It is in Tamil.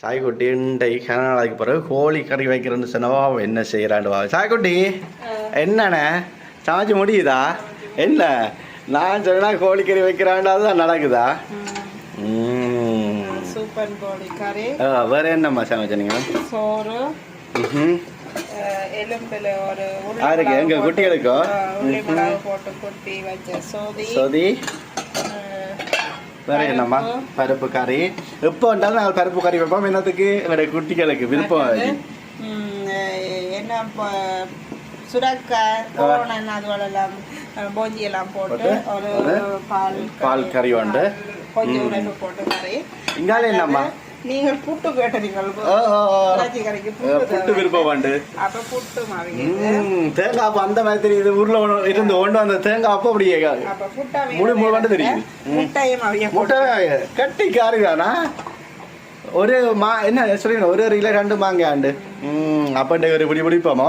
சாய்க்குட்டி இண்டை கனடாக்கு பிறகு கோழி கறி வைக்கிறேன்னு சொன்னவா என்ன செய்யறாண்டு வா சாய்க்குட்டி என்னண்ணே? சமைச்சு முடியுதா? என்ன? நான் சொன்னா கோழி கறி வைக்கிறாண்டு அதுதான் நடக்குதா. சூப்பர் கோழி கறி. வேற என்னம்மா சமைச்சீங்க சோறு. எலும்புல ஒரு உள்ளி யாருக்கு? மிளகு எங்க போட்டு- குட்டிகளுக்கோ? போட்டு குட்டி வச்ச சோதி. சொதி? வேற என்னம்மா? பருப்பு. கறி. எப்போ வந்தாலும் நாங்கள் பருப்பு கறி வைப்போம். என்னத்துக்கு? வேற குட்டிகளுக்கு விருப்பம் என்ன சுரக்காய் அதுவெல்லாம் போஞ்சி எல்லாம் போட்டு ஒரு பால் பால் கறி உண்டு. கொஞ்சம் போட்டு கறி. இங்கால என்னம்மா? நீங்கள் புட்டு கேட்டீங்க ஓ, ஓ, ஓ. இறைச்சி கறிக்கு ஆ, புட்டு. விருப்பம் அப்ப புட்டு தேங்காய் அப்ப அந்த மாதிரி தெரியுது. ஊர்ல இருந்து கொண்டு வந்த தேங்காய் அப்போ அப்படியே அப்ப புட்டா முழு முழு தெரியுது. முட்டை கட்டி காரி தானா ஒரு மா என்ன சொல்லுங்க. ஒரு ஒரு கிலோ ரெண்டு மாங்காய் ஆண்டு. ம். அப்பண்ட ஒரு பிடி பிடிப்போமோ?